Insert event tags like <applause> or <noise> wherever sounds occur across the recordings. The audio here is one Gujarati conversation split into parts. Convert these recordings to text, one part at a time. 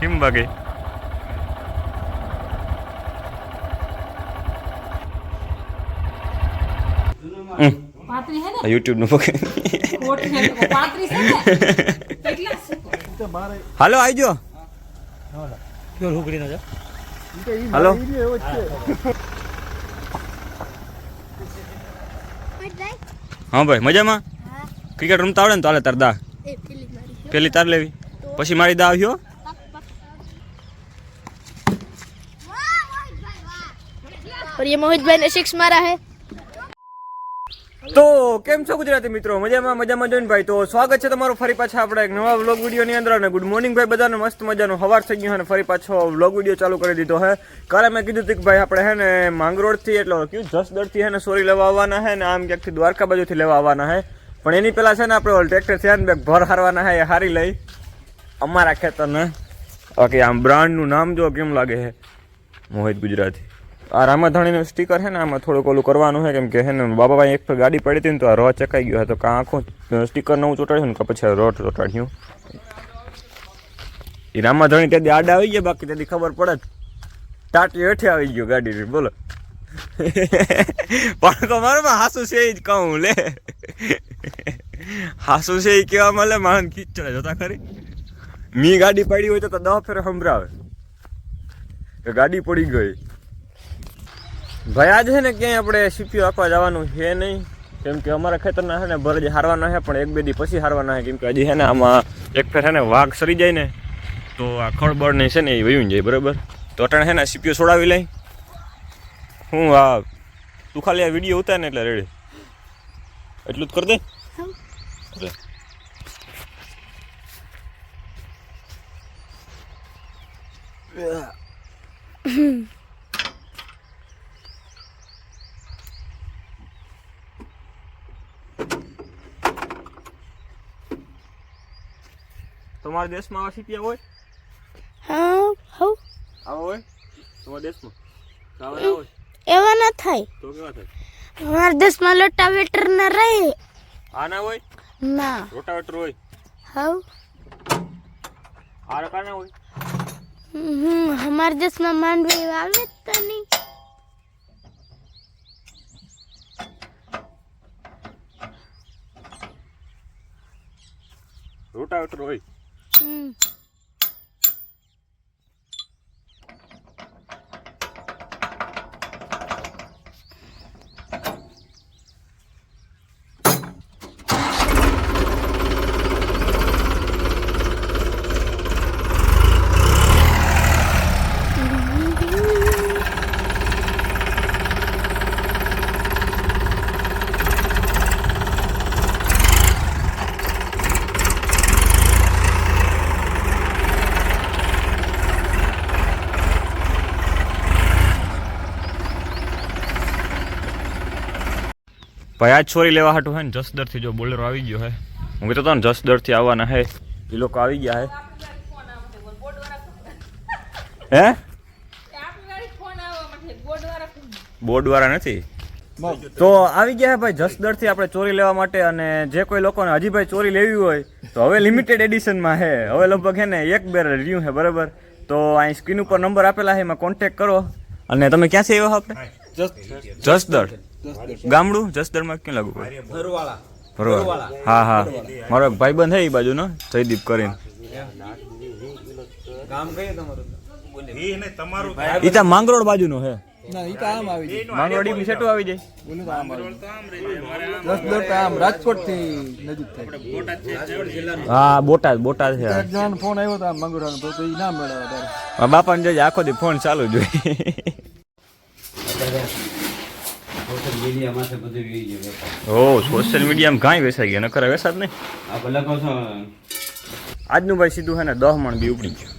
કેમ હે યુટ્યુબનું હાલો આવજો હાલો. હા ભાઈ મજામાં? ક્રિકેટ રમતા આવડે ને તો હાલે તાર દા. પેલી તાર લેવી. પછી મારી દા આવ્યો. ये मोहित भाई ने सिक्स मारा है તો કેમ છો ગુજરાતી મિત્રો મજામાં મજામાં જોઈને ભાઈ તો સ્વાગત છે તમારું ફરી પાછા આપણે એક નવા વ્લોગ વિડીયોની અંદર અને ગુડ મોર્નિંગ ભાઈ બધાને મસ્ત મજાનો હવાર થઈ ગયો અને ફરી પાછો વ્લોગ વિડીયો ચાલુ કરી દીધો હે કાલે મેં કીધું હતું કે ભાઈ આપણે હે ને માંગરોળથી એટલે કયું જસદરથી હે ને સોરી લેવા આવવાના હે ને આમ ક્યાંકથી દ્વારકા બાજુથી લેવા આવવાના હે પણ એની પહેલાં છે ને આપણે ઓલ ટ્રેક્ટર થયા ને ભર હારવાના હે એ હારી લઈ અમારા ખેતરને ઓકે આમ બ્રાન્ડનું નામ જો કેમ લાગે છે મોહિત ગુજરાતી આ રામાધાણીનું સ્ટીકર છે ને, આમાં થોડુંક ઓલું કરવાનું છે, કેમ કે છે ને બાબાભાઈ એક ગાડી પડી હતી ને તો આ રો ચકાઈ ગયો હતો, કાં આખું સ્ટીકર નવું ચોટાડ્યું ને, કે પછી રો ચોટાડ્યું. એ રામાધણી ત્યાંથી આડા આવી ગયા, બાકી ત્યાંથી ખબર પડે. ટાટી હેઠે આવી ગયો ગાડી બોલો. <laughs> પણ તો મારામાં હાસુ છે એ જ કહું, લે. હાસુ છે એ કેવા મળે, માણસ ખીચડે જોતા ખરી. મી ગાડી પડી હોય તો તો દહ ફેર સંભળાવે. ગાડી પડી ગઈ. ભાઈ આજ છે ને ક્યાંય આપણે સીપીઓ આપવા જવાનું છે નહીં. કેમ કે અમારા ખેતરના છે ને ભરજ હારવાના છે પણ એક બે દી પછી હારવાના છે. કેમ કે હજી છે ને આમાં એક ફેર છે ને વાઘ સરી જાય ને તો આ ખળબળ નહીં છે ને એ વયું જાય બરાબર? તો અટાણે છે ને સીપીઓ છોડાવી લઈ. હું આ તું ખાલી આ વીડિયો ઉતાર ને એટલે રેડી એટલું જ કરી દે. લે. તમારા દેશમાં આવા સીપિયા હોય? हाँ हो આવા હોય? તમારા દેશમાં? આવા ના હોય એવા ના થાય. તો કેવા થાય? અમારા દેશમાં લોટાવેટર ના રહે. આ ના હોય? ના. રોટાવેટર હોય? હાઉ આ રકા ના હોય? હમ અમારા દેશમાં માંડવી આવે તો નહીં. રોટાવેટર હોય? હમ ભાઈ આજ છોરી લેવા હાટું હે ને? જસદરથી જો બોલેરો આવી ગયો હે. હું કહેતો હતો ને જસદરથી આવવાના હે. એ લોકો આવી ગયા હે. હે? બોર્ડવાળા નથી. તો આવી ગયા હે ભાઈ જસદરથી આપણે ચોરી લેવા માટે અને જે કોઈ લોકોને હજી ભાઈ ચોરી લેવી હોય તો હવે લિમિટેડ એડિશનમાં હે. હવે લગભગ હે ને એક બે રહ્યું હે બરાબર? તો અહીં સ્ક્રીન ઉપર નંબર આપેલા છે એમાં કોન્ટેક કરો. અને તમે ક્યાંથી આવ્યા આપણે? જસદળ ગામડું? જસદળમાં ક્યાં લાગુ પડે? ભરવાળા હા હા. મારો એક ભાઈબંધ હે એ બાજુનો જયદીપ કરીને. ઈ તો માંગરોળ બાજુનો હે. ના ઈ તો આમ આવી જાય. માંગરોળ ઈ બી સેટું આવી જાય. રાજકોટથી નજીક થાય. હા બોટાદ બોટાદ છે ફોન આવ્યો હતો આમ તો એ ના મળ્યો મારા બાપાને જોજે આખો દી ફોન ચાલુ જ હોય સોશિયલ મીડિયામાં બધું વી ગયું ઓ સોશિયલ મીડિયામાં કાંઈ વેસાઈ ગયા? નકર વેસાત નહીં? આ ભલે કહો છો. આજનું ભાઈ સીધું છે ને દહ મણ બી ઉપડી ગયું.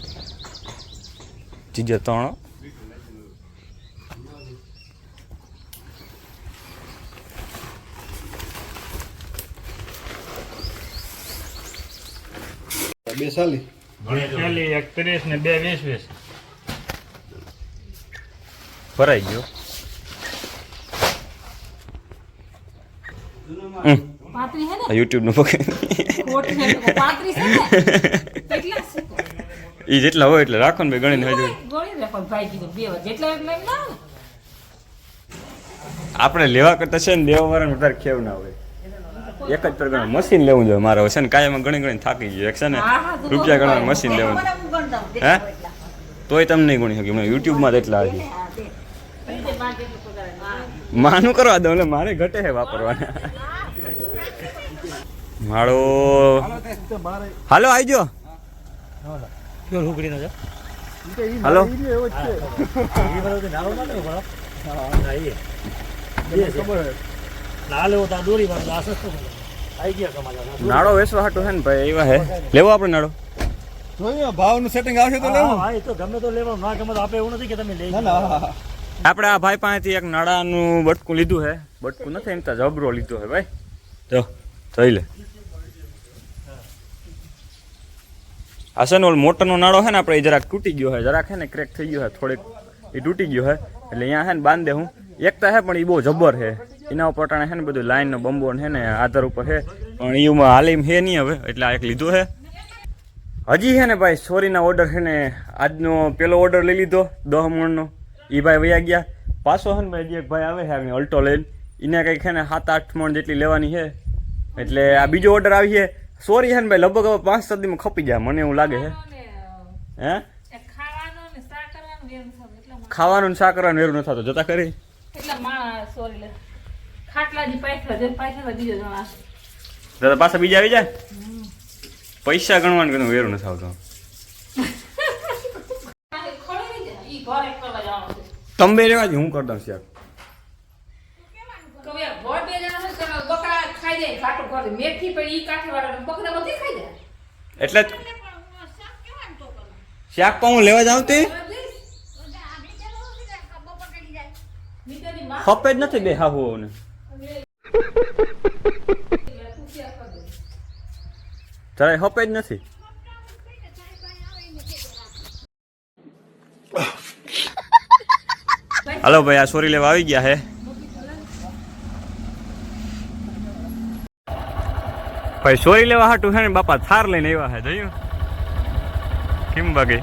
જીજે ત્રણ. બેસાલી ચાલી એકત્રીસ ને બે વીસ વીસ. ભરાઈ ગયો પાતરી હે ને યુટ્યુબનું? એ જેટલા હોય એટલે રાખો ને ભાઈ ગણીને હજુ ગણી લે પણ ભાઈ કીધું બે વાર. જેટલા એટલા એમ ના. આવે. આપણે લેવા કરતા છે ને દેવા વાળાને વધારે ખેવ ના હોય. એક જ પ્રકાર મશીન લેવું જોઈએ મારે છે ને કાયમ ગણી ગણી થાકી ગયું એક છે ને? રૂપિયા ગણવાનું મશીન લેવું હે? તોય તમને નહીં ગણી શકી મને યુટ્યુબમાં જ એટલા હજી માનું કરવા દઉં એટલે મારે ઘટે છે વાપરવાના. મારો હાલો આવજો હાલો. નાડો વેસવા હાટું છે ને ભાઈ એવા હે. લેવો આપણે નાડો ભાવ ભાવનું સેટિંગ આવશે તો લેવું. ના ના ગમે તો આપણે આ ભાઈ પાસેથી એક નાડાનું બટકું લીધું છે. બટકું નથી, એમ તો જબરો લીધો છે ભાઈ. જો, જોઈ લે. આ છે ને ઓલ મોટરનો નાળો છે ને, આપણે એ જરાક તૂટી ગયો છે. જરાક છે ને ક્રેક થઈ ગયો છે, થોડેક એ તૂટી ગયો છે. એટલે અહીંયા છે ને બાંધે હું. એકતા છે, પણ એ બહુ જબર છે. એના ઉપર ટાણે છે ને બધું લાઈનનો બંબો છે ને આધાર ઉપર છે. પણ એમાં હાલીમ છે નહીં હવે, એટલે આ એક લીધું છે. હજી છે ને ભાઈ, સોરીના ઓર્ડર છે ને આજનો પેલો ઓર્ડર લઈ લીધો, દહ મણનો. એ ભાઈ વયા ગયા. પાછો હન ભાઈ એક ભાઈ આવે છે આવી અલ્ટો લઈને. એને કંઈક છે ને સાત આઠ મણ જેટલી લેવાની છે. એટલે આ બીજો ઓર્ડર આવી છે. સોરી હન ભાઈ લગભગ હવે પાંચ સદીમાં ખપી જાય મને એવું લાગે છે. હે? ખાવાનું શા કરવાનું વેર ને થતું જતા કરી. દાદા પાછા બીજા આવી જાય? પૈસા ગણવાનું કીધું વેરું નથી આવતું <laughs> તમે રહેવા જ હું કરી દઉં છું યાર કવે ઘર બે જણા છે તો બકરા ખાઈ જાય ઘાટું ઘર મેથી પડી ઈ કાઠે વાળા બકરા બધી ખાઈ જાય. એટલે શાક પણ હું લેવા જાઉં તે? ખપે જ નથી બે હાહુ ને જરાય ખપે જ નથી. હાલો ભાઈ આ સોરી લેવા આવી ગયા હે. ભાઈ સોરી લેવા હાટું છે ને બાપા થાર લઈને આવ્યા હે જોયું? કેમ બાકી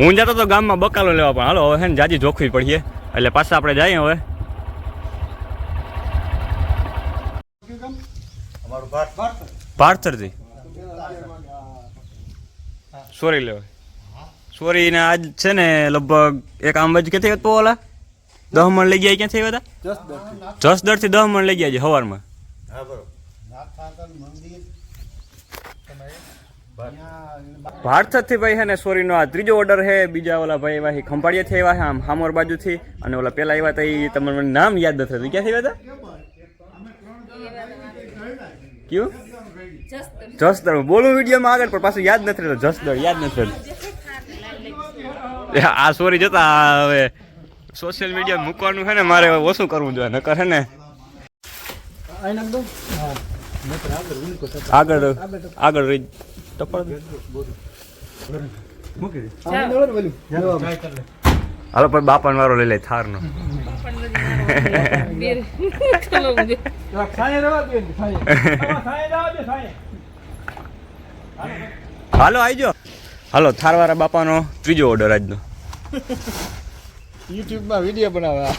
હું જતો તો ગામમાં બકાલો લેવા પણ હાલો હવે છે ને જાજી જોખવી પડીએ. એટલે પાછા આપણે જઈએ હવે. પાર્થરથી સોરી લેવા. સોરી ને આજ છે ને લગભગ એક આમ બાજુ ક્યાંથી હતો ઓલા? દહ મણ લઈ ગયા ક્યાંથી આવ્યા હતા? દરથી દહ મણ લઈ ગયા છે સવારમાં ભારતથી ભાઈ હે ને સોરીનો આ ત્રીજો ઓર્ડર છે બીજા ઓલા ભાઈ એવા ખંભાળિયાથી આવ્યા છે આમ હામોર બાજુથી. અને ઓલા પેલા આવ્યા હતા એ તમને નામ યાદ નથી થતું ક્યાંથી આવ્યા હતા? કયું? જસદળ બોલું વિડીયોમાં આગળ પણ પાછું યાદ નથી રહેતું. જસદળ યાદ નથી રહેતું. <laughs> આ સોરી જતા હવે સોશિયલ મીડિયા મૂકવાનું છે ને, મારે ઓછું કરવું જોઈએ, નકર છે ને. આગળ આગળ રહી. ટપડ હાલો, પણ બાપણ વારો લઈ લે, થારનો. નો <laughs> હાલો આવી સાંજે. હાલો થારવારા બાપાનો ત્રીજો ઓર્ડર આજનો. યુટ્યુબમાં વીડિયો બનાવવા.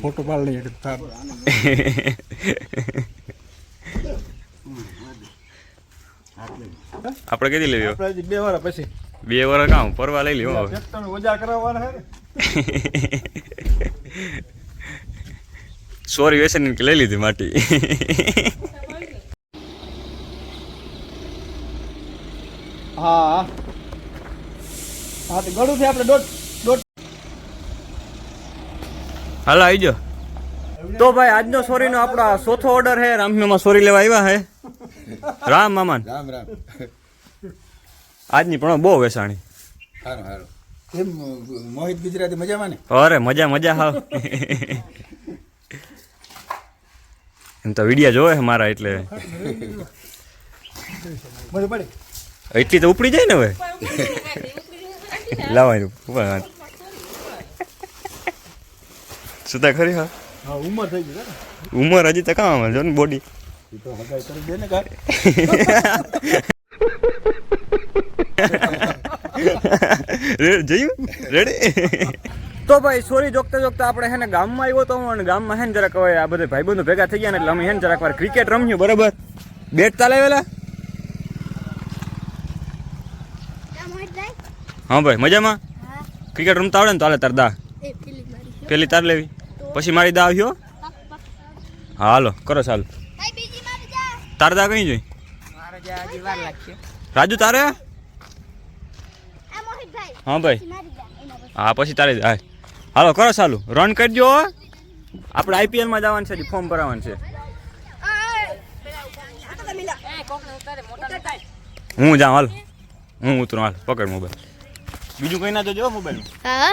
ફોટો પાડ લઈએ થાર. આપણે કીધી લેવી? આપણે બે વાર પછી. બે વાર કામ પરવા લઈ લ્યો હવે. ઓજા કરાવવાના હે <laughs> સોરી વેસન કે લઈ લીધી માટી. હા. હા હા તો ગળું છે આપણે દોઢ દોઢ હાલો જાઓ. તો ભાઈ આજનો સોરીનો આપણો ચોથો ઓર્ડર છે. રામમાં સોરી લેવા આવ્યા હે રામ મામાન. રામ રામ. આજની પણ બહુ વેસાણી સારું સારું એમ મોહિત ગુજરાતી મજામાં ને? અરે મજા મજા હાવ. એમ તો વિડિયા જોવે છે મારા એટલે. એટલી તો ઉપડી જાય ને હવે? લાવવાનું. સુતા ખરી હા? હા ઉંમર થઈ ગઈ ઉંમર હજી તો કામ જો ને બોડી તો હગાઈ કરી દે ને. <laughs> <laughs> જયું? રેડી <laughs> તો ભાઈ સોરી જોગતા જોગતા આપણે હે ને ગામમાં આવ્યો તો અને ગામમાં હે ને જરાક હવે આ બધા ભાઈબંધો ભેગા થઈ ગયા ને એટલે અમે હે ને જરાક વાર ક્રિકેટ રમ્યું બરાબર? બેટ ચાલાવેલા હા ભાઈ મજામાં? ક્રિકેટ રમતા આવડે ને તો હાલે તાર દા. પેલી તાર લેવી. પછી મારી દા આવ્યો? હા હાલો કરો ચાલો. તાર દા કઈ જોઈ? રાજુ તારે? હા ભાઈ. હા પછી તારે હા હાલો કરો ચાલુ. રન કરજો. આપણે આઈપીએલમાં જવાનું છે ફોર્મ ભરાવાનું છે. હું જાઉં હાલ. હું ઉતરું હાલ. પકડ મોબાઈલ બીજું કઈ ના જોજો મોબાઈલ હા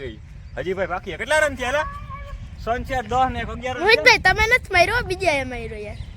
ગઈ. હજી ભાઈ બાકી કેટલા રન થયા? સન છે દસ ને અગિયાર તમે નથી માર્યો? બીજા એ માર્યો યાર.